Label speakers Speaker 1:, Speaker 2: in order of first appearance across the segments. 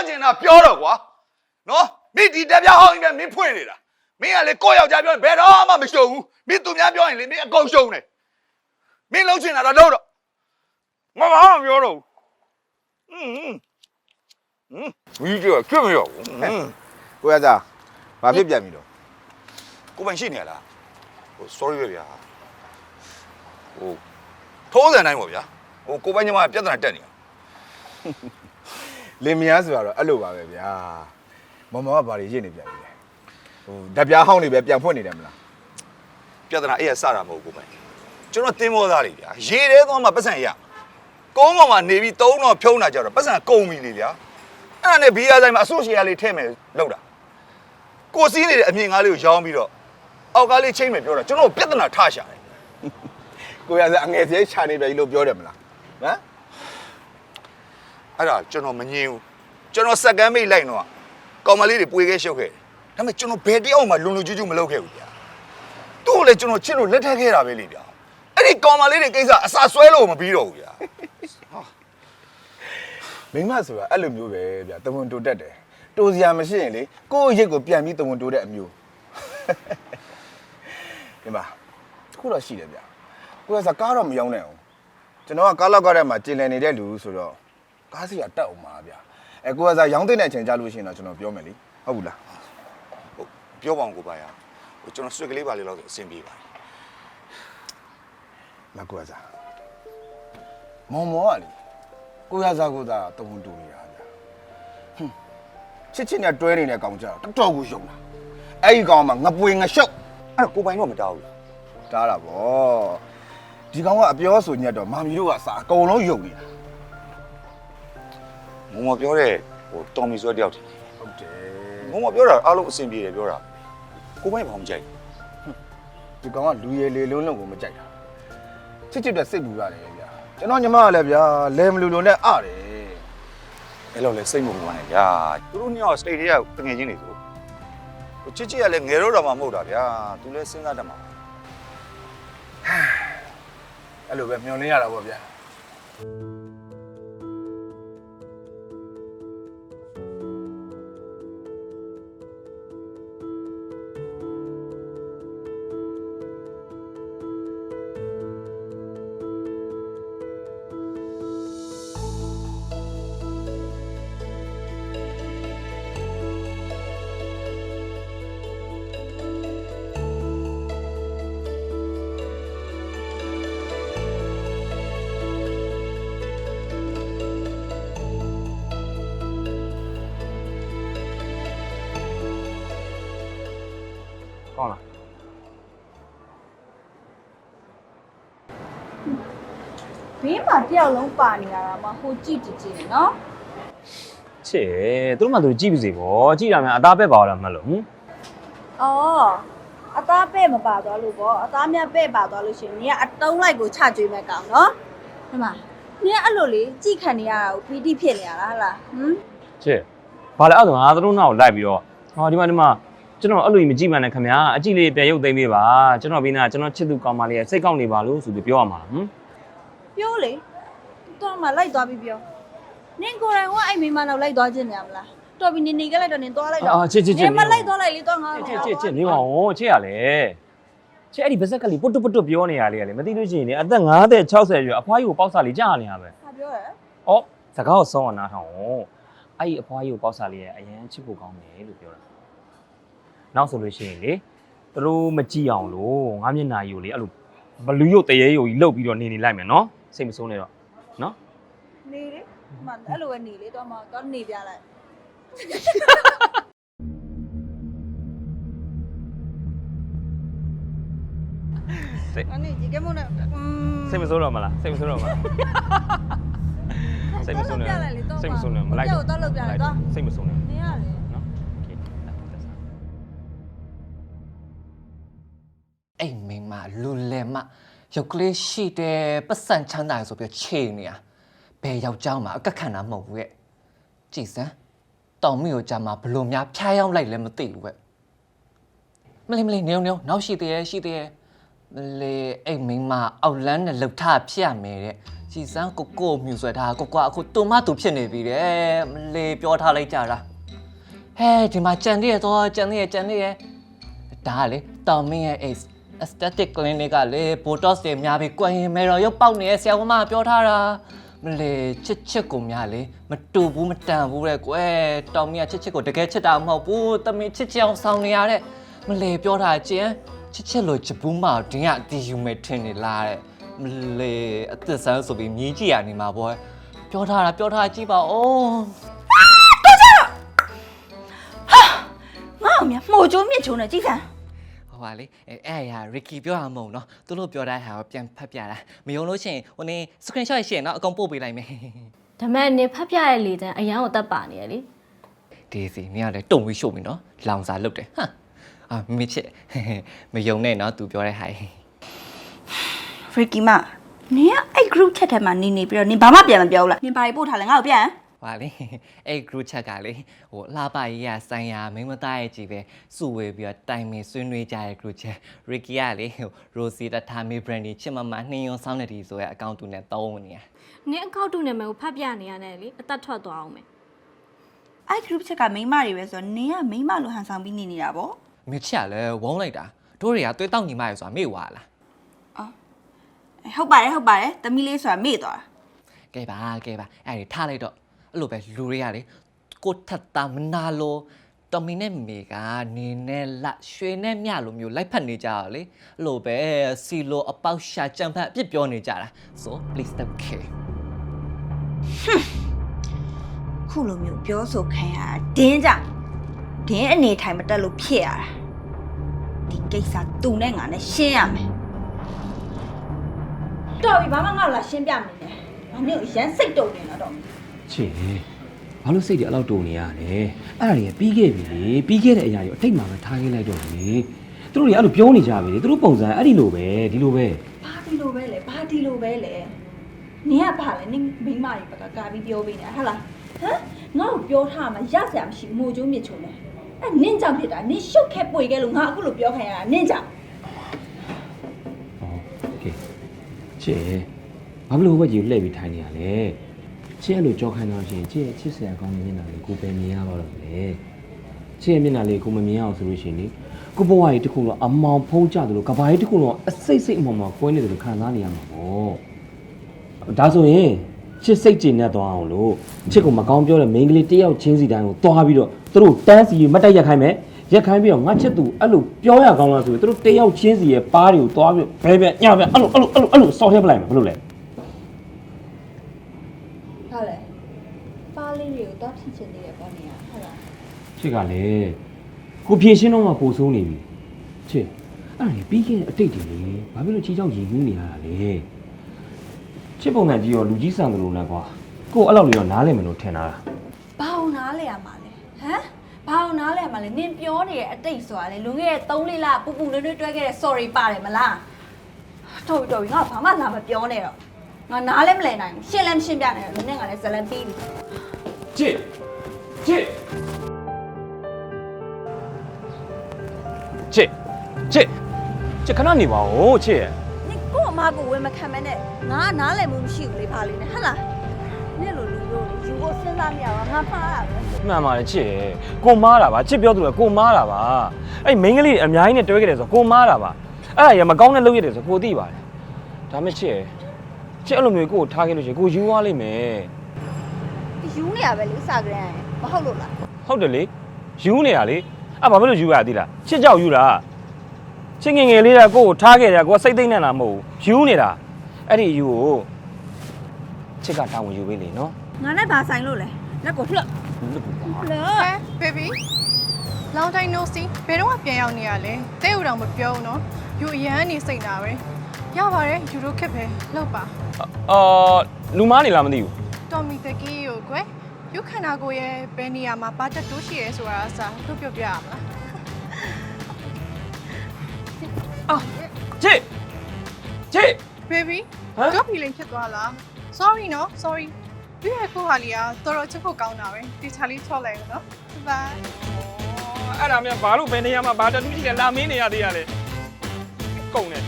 Speaker 1: လည်းလို့ပြောချင်တာပြောတော့ကွာနော်မင်းဒီတက်ပြဟောင်းကြီးပဲမင်းဖွင့်နေတာမင်းကလေကိုယ့်ယောက်ျားပြောရင်ဘယ်တော့မှမရှုံဘူးမင်းသူများပြောရင်လေမင်းအကုန်ရှုံတယ်မင်းလုံးချင်တာတော့လို့တော့ငါဘာမှမပြောတော့ဘူးอืมอืมဝီးကြောကျွတ်မရောဘူးอืม
Speaker 2: ကိုရစားဘာဖြစ်ပြန်ပြီတော့
Speaker 1: ကိုပိုင်ရှိနေရလားဟို sorry ပဲဗျာဟိုထိုးစံတိုင်းပေါ့ဗျာဟိုကိုပိုင်ညီမပြဿနာတက်နေ
Speaker 2: လင်မယားဆိုတော့အဲ့လိုပါပဲဗျာမမောကဘာတွေရစ်နေပြန်ပြီလဲဟိုဓပြားဟောင်းတွေပဲပြန်ဖွင့်နေတယ်မလား
Speaker 1: ပြဿနာအဲ့ရစတာမဟုတ်ဘူးကိုပိုင်ကျွန်တော်တင်းမောသားတွေဗျာရေထဲသွားမှပတ်စံရကုန်းပေါ်မှာနေပြီးတုံးတော့ဖြုံးတာကြတော့ပတ်စံကုန်ပြီလေဗျာအဲ့ဒါနဲ့ဘီယာဆိုင်မှာအဆိုရှယ်ယာလေးထည့်မယ်လောက်တာကိုစီးနေတဲ့အမြင်ကားလေးကိုရောင်းပြီးတော့အောက်ကားလေးချိန်မယ်ပြောတာကျွန်တော်ပြဿနာထရှာတယ်
Speaker 2: ကိုရစားအငယ်သေးချာနေပြန်ပြီလို့ပြောတယ်မလားဟမ်
Speaker 1: အဲ့ဒါကျွန်တော်မငြင်းဘူးကျွန်တော်စက္ကန့်မိတ်လိုက်တော့ကောင်မလေးတွေပွေခဲ့ရှုပ်ခဲ့တယ်ဒါပေမဲ့ကျွန်တော်ဘယ်တယောက်မှလုံလုံကျူးကျူးမလုပ်ခဲ့ဘူးဗျာသူ့ကိုလည်းကျွန်တော်ချစ်လို့လက်ထပ်ခဲ့တာပဲလေဗျာအဲ့ဒီကောင်မလေးတွေကိစ္စအစာဆွဲလို့မပြီးတော့ဘူးဗျာ
Speaker 2: မိမဆိုတာအဲ့လိုမျိုးပဲဗျာတဝန်တိုတက်တယ်တိုးစရာမရှိရင်လေကိုယ့်ရဲ့ကိုပြန်ပြီးတဝန်တိုးတဲ့အမျိုးဒီမှာခုတော့ရှိတယ်ဗျာကိုရစားကားတော့မရောင်းနိုင်အောင်ကျွန်တော်ကကားလောက်ကားထဲမှာကျင်လည်နေတဲ့လူဆိုတော့ ကားစီကတက်အောင်ပါဗျာအဲကိုရစားရောင်းတဲ့အချိန်ကြာလို့ရှိရင်တော့ကျွန်တော်ပြောမယ်လीဟုတ်ဘူးလား
Speaker 1: ဟုတ်ပြောပါအောင်ကိုပါရဟိုကျွန်တော်ဆွေကလေးပါလေးတော့အဆင်ပြေပါ
Speaker 2: မကွာစားမောင်မောကလေကိုရစားကိုသာတဝန်တူနေတာဗျာဟွန်းချစ်ချစ်နဲ့တွဲနေတဲ့ကောင်ကြတော့တော်တော်ကိုယုံတာအဲ့ဒီကောင်ကငပွေငရှုပ်
Speaker 1: အဲ့တော့ကိုပိုင်တော့မတောင်းဘူး
Speaker 2: တားတာဗောဒီကောင်ကအပြောဆိုညက်တော့မာမီတို့ကစာအကုန်လုံးယုံနေတာ
Speaker 1: မုံမပြောတဲ့ဟိုတော်မီဆိုတဲ့တယောက်တည်း
Speaker 2: ဟုတ်တယ်
Speaker 1: မုံမပြောတာအားလုံးအဆင်ပြေတယ်ပြောတာကိုပိုင်ဘာမှမကြိုက်
Speaker 2: ဒီကောင်ကလူရည်လေလုံးလုံးကိုမကြိုက်တာချစ်ချစ်တဲ့စိတ်ပူရတယ်ဗျာကျွန်တော်ညီမကလည်းဗျာလဲမလူလူနဲ့အတယ်
Speaker 1: အဲ့လိုလဲစိတ်မပူပါနဲ့ဗျာသူတို့ညောစတိတ်တွေကတငယ်ချင်းတွေဆိုဟိုချစ်ချစ်ကလည်းငယ်တော့တာမှမဟုတ်တာဗျာသူလည်းစဉ်းစားတတ်မှာ
Speaker 2: အဲ့လိုပဲမျောလင်းရတာဗောဗျာ
Speaker 3: ကောင်း
Speaker 4: ဘေးမှာတယောက်လုံးပါနေရတာမှဟိုကြည့်ကြည့်ကြည့်နော်
Speaker 3: ချစ်သူတို့မှသူကြည့်ပါစေဗောကြည့်တာများအသားပဲပါလာမှတ်လို့ဟင်။
Speaker 4: အော်အသားပဲ့မပါသွားလို့ပေါ့အသားမြတ်ပဲ့ပါသွားလို့ရှရင်နင်ကအတုံးလိုက်ကိုချကြွေးမဲ့ကောင်နော်။ဒီမှာနင်ကအဲ့လိုလေကြည့်ခံနေရတာကိုပီတိဖြစ်နေရတာဟလားဟမ်
Speaker 3: ချစ်ဘာလဲအဲ့ဒါငါသူတို့နောက်ကိုလိုက်ပြီးတော့ဟောဒီမှာဒီမှာကျွန်တော်အဲ့လိုကြီးမကြည့်မှန်းနဲ့ခင်ဗျာအကြည့်လေးပြန်ရုပ်သိမ်းပေးပါကျွန်တော်ပြီးနာကျွန်တော်ချစ်သူကောင်းမလေးရဲ့စိတ်ကောက်နေပါလို့ဆိုပြီးပြောရမှာလားဟင်
Speaker 4: ပြောလေတော့မှလိုက်သွားပြီးပြောနင်ကိုယ်တိုင်ကအဲ့မိမနောက်လိုက်သွားခြင်းနေရမလားတော်ပြီနေနေကလေးတော့နင်သွားလိုက်တော့
Speaker 3: အာချစ်ချစ်ချစ်
Speaker 4: နင်မလိုက်သွားလိုက်လေတော့ငါ
Speaker 3: ချစ်ချစ်ချစ်နေပါဦးချစ်ရလေချစ်အဲ့ဒီဗဇက်ကလေးပုတ်တုပုတ်တုပြောနေရလေးကလေမသိလို့ရှိရင်လေအသက်50 60ရွယ်အဖွားကြီးကိုပေါက်စားလေးကြားနေရပဲ
Speaker 4: ဟာပြောရယ်။
Speaker 3: အော်စကားကိုဆုံးအောင်နားထောင်အောင်။အဲ့ဒီအဖွားကြီးကိုပေါက်စားလေးရဲ့အရန်ချစ်ဖို့ကောင်းတယ်လို့ပြောတာ။နောက်ဆိုလို့ရှိရင်လေသူတို့မကြည့်အောင်လို့ငါမျက်နှာကြီးကိုလေအဲ့လိုဘလူးရုပ်တရေရုပ်ကြီးလှုပ်ပြီးတော့နေနေလိုက်မယ်နော်။ စိတ်မဆိုးနဲ့တော့နော်
Speaker 4: နေလေမအဲ့လိုပဲနေလေတော့မှတော့နေပြလိုက်။
Speaker 3: စိတ်
Speaker 4: အနေဒီကမနဲ့อืม
Speaker 3: စိတ်မဆိုးတော့မလား။စိတ်မဆိုးတော့မလား။စိတ်မဆိုးနဲ့စိတ်မဆိုးနဲ့မလိုက်
Speaker 4: တော့တော့လောက်ပြလိုက်တော့
Speaker 3: စိတ်မဆိုးနဲ့
Speaker 4: နေရလေ
Speaker 3: နော်။ Okay တက်စား
Speaker 5: အဲ့မိန်းမလူလဲမ ရုပ်ကလေးရှိတယ်ပတ်စံချမ်းသာရဆိုပြီးချိန်နေရဘယ်ယောက်ျောင်းမှာအကက်ခံတာမဟုတ်ဘူးရဲ့ကြည်စမ်းတောင်မီကိုကြာမှာဘလို့များဖျားရောက်လိုက်လဲမသိဘူးပဲမလေးမလေးနေအောင်နေအောင်နောက်ရှိသေးရဲ့ရှိသေးရဲ့မလေးအဲ့မိန်းမအောက်လန်းနဲ့လှုပ်ထဖြစ်ရမယ်တဲ့ကြည်စမ်းကိုကိုမြူဆွဲထားကိုကွာအခုတုံမတူဖြစ်နေပြီတဲ့မလေးပြောထားလိုက်ကြတာဟဲဒီမှာကြံသေးရတော့ကြံသေးရကြံသေးရဒါကလေတောင်မင်းရဲ့ ace aesthetic clinic ကလေ botox တွေများပြီးကွင်ရင်မေရောရုပ်ပေါက်နေတဲ့ဆရာဝန်မကပြောထားတာမလေးချစ်ချစ်ကိုများလေမတူဘူးမတန်ဘူးတဲ့ကွယ်တောင်မင်းကချစ်ချစ်ကိုတကယ်ချစ်တာမဟုတ်ဘူးတမင်ချစ်ချစ်အောင်ဆောင်နေရတဲ့မလေးပြောတာကျင်ချစ်ချစ်လို့ချစ်ဘူးမအောင်တင်းကတီယူမဲ့ထင်နေလားတဲ့မလေအသက်ဆန်းဆိုပြီးမြည်ကြည့်ရနေမှာပေါ့ပြောထားတာပြောထားကြည့်ပါဦး
Speaker 4: ငါ့အမြမှုချိုးမြစ်ချိုးနေကြည်ခံ
Speaker 5: ဟိုပါလေအဲအဲ့ရရီကီပြောရမုံနော်သူတို့ပြောတဲ့ဟာကိုပြန်ဖတ်ပြတာမယုံလို့ရှိရင်ဟိုနေ screenshot ရရှိရင်တော့အကုန်ပို့ပေးလိုက်မယ်
Speaker 6: ဒါမဲ့နေဖတ်ပြရဲ့လေတန်းအရန်ကိုတက်ပါနေရလေ
Speaker 5: ဒီစီမင်းကလည်းတုံပြီးရှို့ပြီနော်လောင်စာလုတ်တယ်ဟမ်အာမချစ်မယုံနဲ့နော်သူပြောတဲ့ဟာ
Speaker 4: ဖရီကီမနင်ကအဲ့ group chat ထဲမှာနေနေပြီးတော့နင်ဘာမှပြန်မပြောဘူးလားနင်ဘာတွေပို့ထားလဲငါ့ကိုပြန်
Speaker 5: ပါလေအဲ့ group chat ကလေဟိုလှပရေးရဆိုင်ရာမင်းမသားရဲ့ကြည်ပဲစုဝေးပြီးတော့တိုင်ပင်ဆွေးနွေးကြတဲ့ group chat Ricky ကလေဟို Rosie တထားမေ brandy ချစ်မမနှင်းရုံဆောင်းနေတီဆိုရဲအကောင့်တူနဲ့တောင်းနေရ
Speaker 6: နင်းအကောက်တူနာမည်ကိုဖတ်ပြနေရတယ်လေအသက်ထွက်သွားအောင်မယ်
Speaker 4: အဲ့ group chat ကမိန်းမတွေပဲဆိုတော့နင်ကမိန်းမလိုဟန်ဆောင်ပြီးနေနေတာပေါ့
Speaker 5: မချစ်ကလည်းဝုန်းလိုက်တာတို့တွေကသွေးတောက်ညီမရယ်ဆိုတာမေ့သွားလား
Speaker 4: အဲ့ဟုတ်ပါတယ်ဟုတ်ပါတယ်သမီးလေးဆိုတာမေ့သွားတာ
Speaker 5: ကဲပါကဲပါအဲ့ဒီထားလိုက်တော့ အဲ့လိုပဲလူတွေကလေကိုထက်တာမနာလို့တော်မီနဲ့မေကနေနဲ့လရွှေနဲ့မြလိုမျိုးလိုက်ဖက်နေကြရလေအဲ့လိုပဲစီလိုအပေါက်ရှာကြံဖက်အပြစ်ပြောနေကြတာ so please don't care
Speaker 4: ခုလိုမျိုးပြောဆိုခံရတာတင်းကြဒင်းအနေထိုင်မတက်လို့ဖြစ်ရတာဒီကိစ္စသူနဲ့ငါနဲ့ရှင်းရမယ်တော်ပြီဘာမှငါ့ကိုလာရှင်းပြမနေနဲ့ငါနဲ့ကိုရမ်းစိတ်တုံနေတော့
Speaker 3: ချစ်ဘာလို့စိတ်တွေအဲ့လောက်တုန်နေရလဲအဲ့ဒါတွေကပြီးခဲ့ပြီလေပြီးခဲ့တဲ့အရာတွေအတိတ်မှာပဲထားခဲ့လိုက်တော့လေသူတို့တွေအဲ့လိုပြောနေကြပြီလေသူတို့ပုံစံအဲ့ဒီလိုပဲဒီလိုပဲ
Speaker 4: ဘာဒီလိုပဲလဲဘာဒီလိုပဲလဲနင်ကဘာလဲနင်မိန်းမကြီးဘက်ကကာပြီးပြောပေးနေတာဟုတ်လားဟမ်ငါ့ကိုပြောထားမှရစရာမရှိဘူးမို့ကျုံးမြစ်ချုံနေအဲ့နင်ကြောင့်ဖြစ်တာနင်ရှုပ်ခဲပွေခဲ့လို့ငါအခုလိုပြောခံရတာနင်ကြောင့်
Speaker 3: ဟောโอเคချစ်ဘာလို့ဘက်ကြီးကိုလှည့်ပြီးထိုင်နေရလဲ ချစ်အဲ့လိုကြောခိုင်းတော့ရှင်ချစ်ရဲ့ချစ်စရာကောင်းတဲ့မျက်နှာလေးကိုပဲမြင်ရပါတော့လေချစ်ရဲ့မျက်နှာလေးကိုမမြင်အောင်ဆိုလို့ရှိရင်လေကိုဘဝကြီးတစ်ခုလုံးအမောင်ဖုံးကြတယ်လို့ကဘာကြီးတစ်ခုလုံးအစိတ်စိတ်အမောင်မောင်ကွဲနေတယ်လို့ခံစားနေရမှာပေါ့ဒါဆိုရင်ချစ်စိတ်ကျဉ်နဲ့သွားအောင်လို့ချစ်ကိုမကောင်းပြောတဲ့မိန်းကလေးတယောက်ချင်းစီတိုင်းကိုသွားပြီးတော့သူတို့တန်းစီမတ်တက်ရက်ခိုင်းမယ်ရက်ခိုင်းပြီးတော့ငါချစ်သူအဲ့လိုပြောရကောင်းလားဆိုရင်သူတို့တယောက်ချင်းစီရဲ့ပါးတွေကိုသွားပြီးဘဲဘဲညဘဲအဲ့လိုအဲ့လိုအဲ့လိုအဲ့လိုစော်ထည့်ပလိုက်မယ်ဘယ်လိုလဲ
Speaker 4: ဟုတ်လေ ပါးလေးတွေကိုတော့ဖြစ်ချင်နေရပေါ့နေရဟုတ်လား
Speaker 3: ချစ်ကလည်းကိုဖြည့်ရှင်းတော့မှပိုဆိုးနေပြီချစ်အဲ့ဒါလေပြီးခဲ့တဲ့အတိတ်တွေလေဘာဖြစ်လို့ချီချောက်ရင်ယူနေရတာလဲချစ်ပုံစံကြီးရောလူကြီးဆန်တယ်လို့နဲ့ကွာကိုအဲ့လောက်လေးတော့နားလည်မယ်လို့ထင်တာလား
Speaker 4: ဘာအောင်နားလဲရမှာလဲဟမ်ဘာအောင်နားလဲရမှာလဲနင်ပြောနေတဲ့အတိတ်ဆိုတာလေလွန်ခဲ့တဲ့3လလပူပူနွေ့နွေ့တွဲခဲ့တဲ့ sorry ပါတယ်မလားတော်ပြီတော်ပြီငါဘာမှလာမပြောနဲ့တော့ငါနားလဲမလဲနိုင်ဘူးရှင်းလဲမရှင်းပြနိုင်ဘူးနင်ကလည်းဇလန်ပြီးပြီ
Speaker 3: ချစ်ချစ်ချစ်ချစ်ချစ်ခဏနေပါဦးချစ်ရဲ့
Speaker 4: နင်ကို့အမကိုဝယ်မခံမနဲ့ငါကနားလဲမှုမရှိဘူးလေဘာလေးနဲ့ဟဟလားနင်လိုလူမျိုးလေယူဖို့စဉ်းစားမရပါငါမှားတာပဲ
Speaker 3: မှန်ပါတယ်ချစ်ရဲ့ကိုမားတာပါချစ်ပြောသူကကိုမားတာပါအဲ့မိန်းကလေးတွေအများကြီးနဲ့တွဲခဲ့တယ်ဆိုတော့ကိုမားတာပါအဲ့ဒါရမကောင်းတဲ့လုပ်ရတယ်ဆိုကိုသိပါတယ်ဒါမဲ့ချစ်ရဲ့ချစ်အဲ့လိုမျိုးကိုကိုထားခဲ့လို့ရှိရင်ကိုယူသွားလိမ့်မယ်
Speaker 4: ယူနေရပဲလေစကြရန်မဟုတ်လို့လား
Speaker 3: ဟုတ်တယ်လေယူနေတာလေအဲ့ဘာဖြစ်လို့ယူရသေးလားချစ်ကြောက်ယူတာချစ်ငယ်ငယ်လေးကကိုကိုထားခဲ့တယ်ကိုကစိတ်သိမ့်နေတာမဟုတ်ဘူးယူနေတာအဲ့ဒီယူကိုချစ်ကတာဝန်ယူပေးလေနော်
Speaker 4: ငါနဲ့ဘာဆိုင်လို့လဲလက်ကိုလှုပ်
Speaker 3: လို့ပါ
Speaker 4: လှုပ်
Speaker 7: ဟဲ baby long time no see ဘယ်တော့မှပြန်ရောက်နေရလဲတဲ့ဦးတော်မပြောဘူးနော်ယူအရန်နေစိတ်နာပဲရပါတယ်ယူရိုခက်ပဲလောက်ပါ
Speaker 3: အော်လူမားနေလားမသိဘူး
Speaker 7: တော်မီတကီးကိုကွယ်ယူခန္ဓာကိုယ်ရဲ့ဘယ်နေရာမှာဘာတက်တိုးရှိရဲဆိုတာအစားသူပြောပြရမလား
Speaker 3: ချစ်ချစ်
Speaker 7: baby
Speaker 3: ဟမ်
Speaker 7: တော့ feeling ဖြစ်သွားလား sorry နော် sorry ပြည့်ရခုဟာလီကတော်တော်ချက်ဖို့ကောင်းတာပဲဒီချာလေးချော့လိုက်နော် bye
Speaker 3: အဲ့ဒါမြန်ဘာလို့ဘယ်နေရာမှာဘာတတူးရှိလဲလာမင်းနေရသေးရလဲကုန်တယ်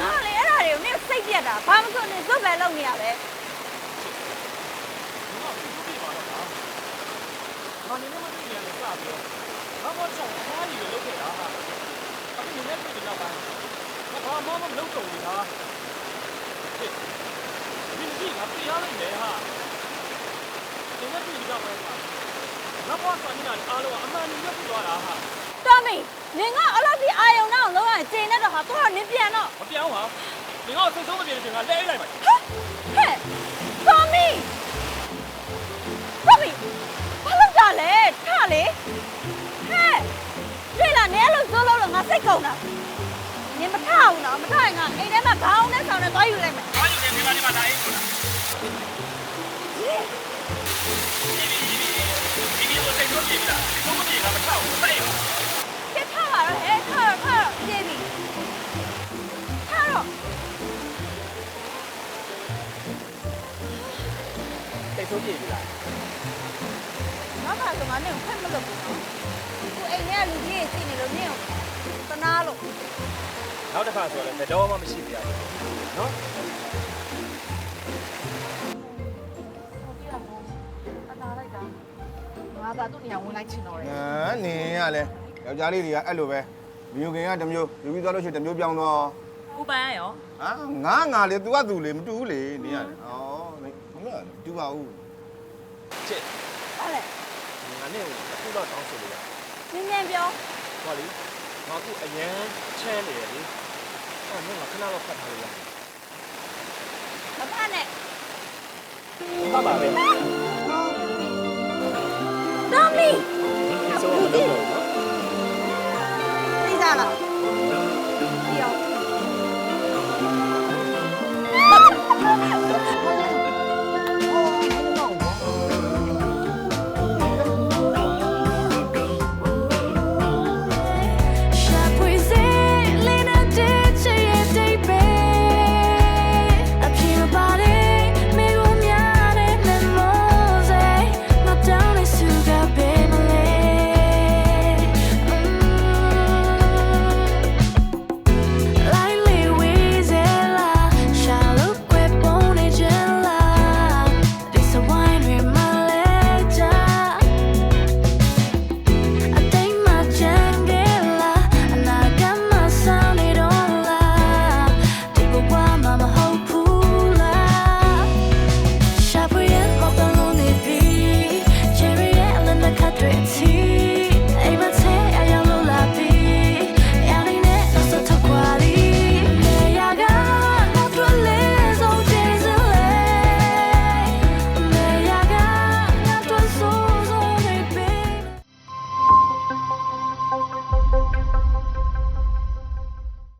Speaker 4: ငါလေအဲ့ဒါတွေကိုနင်စိတ်ပြက်တာဘာမှမဆိုနင်ဇွတ်ပဲလုပ်နေရပဲ
Speaker 3: ဘာနေမှမသိနေရလဲစပြီးတော့ဘာမှဆောင်အမားကြီးကိုလုပ်ခဲ့တာဟာအခုနေနေပြည်တော့ပိုင်းဘာမှမလုပ်တော့ဘူးဟာဒီကြီးငါပြရလိုက်မယ်ဟာဒီနေ့ပြည်တော့ပိုင်းမှာငါဘောဆန်နေတာအားလုံးအမှန်ကြီးပြသွားတာဟာ
Speaker 4: တော်မီနင်ကအလောက်ဒီအာယုံနောက်လုံးဝကျင်းနေတော့ဟာသွားနင်ပြန်တော့
Speaker 3: မ ပြောင်းပါဒီကောင်စိတ်ဆုံးမပြေတဲ့ချိန်ကလဲအိတ်လိုက်ပါ
Speaker 4: ဟဲ့တော်မီတော်မီဘာလို့ကြလဲထလေဟဲ့တွေ့လားနင်အဲ့လိုစိုးလို့လို့ငါစိတ်ကုန်တာနင်မထအောင်နော်မထရင်ငါအိမ်ထဲမှာခေါင်းနဲ့ဆောင်နဲ့သွားယူလိုက်မယ်
Speaker 3: ဘာလို့လဲဒီမှာဒီမှာလာအိတ်ကိုဒီ စိတ်ဆုံးပြေပြီလား
Speaker 4: နောက်ခါဆိုငါနင်ကိုဖက်မလုပ်ဘူးနော်ကိုအိမ်ထဲကလူကြီးကြီးနေလို့နင်ကိုတနာလို့
Speaker 3: နောက်တစ်ခါဆိုလည်းဘယ်တော့မှမရှိပြရဘူးနော်
Speaker 2: ဟမ်နင်ကလည်းယောက်ျားလေးတွေကအဲ့လိုပဲမျိုးခင်ကတစ်မျိုးယူပြီးသွားလို့ရှိရင်တစ်မျိုးပြောင်းတော့
Speaker 8: ဥပန်းရော
Speaker 2: ဟာငါငါလေ तू က तू လေမတူဘူးလေနင်ကလေဩနင်မလားတူပါဘူး
Speaker 3: ချစ်
Speaker 4: ဟုတ်လေ
Speaker 3: ငါနဲ့အခုတော့တောင်းဆိုလို့ရ
Speaker 4: နင်းနင်းပြော
Speaker 3: ဟောလေငါအခုအရန်ချမ်းနေရလေအော်မင်းကခဏတော့ဖတ်ထားလို့ရ
Speaker 4: မဖတ်နဲ့
Speaker 3: ဖတ်ပါပဲ
Speaker 4: တော်မီ
Speaker 3: ဒီဆိုတော့